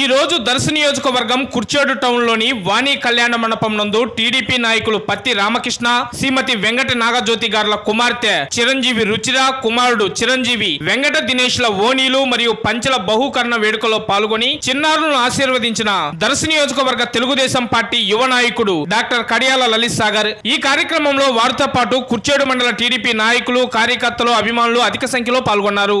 ఈ రోజు దర్శ నియోజకవర్గం కుర్చేడు టౌన్లోని వాణి కళ్యాణ మండపం నందు టీడీపీ నాయకులు పత్తి రామకృష్ణ శ్రీమతి వెంకట నాగజ్యోతి గారుల కుమార్తె చిరంజీవి రుచిర కుమారుడు చిరంజీవి వెంకట దినేష్ల ఓనీలు మరియు పంచల బహుకరణ వేడుకలో పాల్గొని చిన్నారులను ఆశీర్వదించిన దర్శ నియోజకవర్గ తెలుగుదేశం పార్టీ యువ నాయకుడు డాక్టర్ కడియాల లలిత్ సాగర్. ఈ కార్యక్రమంలో వారితో పాటు కుర్చేడు మండల టీడీపీ నాయకులు కార్యకర్తలు అభిమానులు అధిక సంఖ్యలో పాల్గొన్నారు.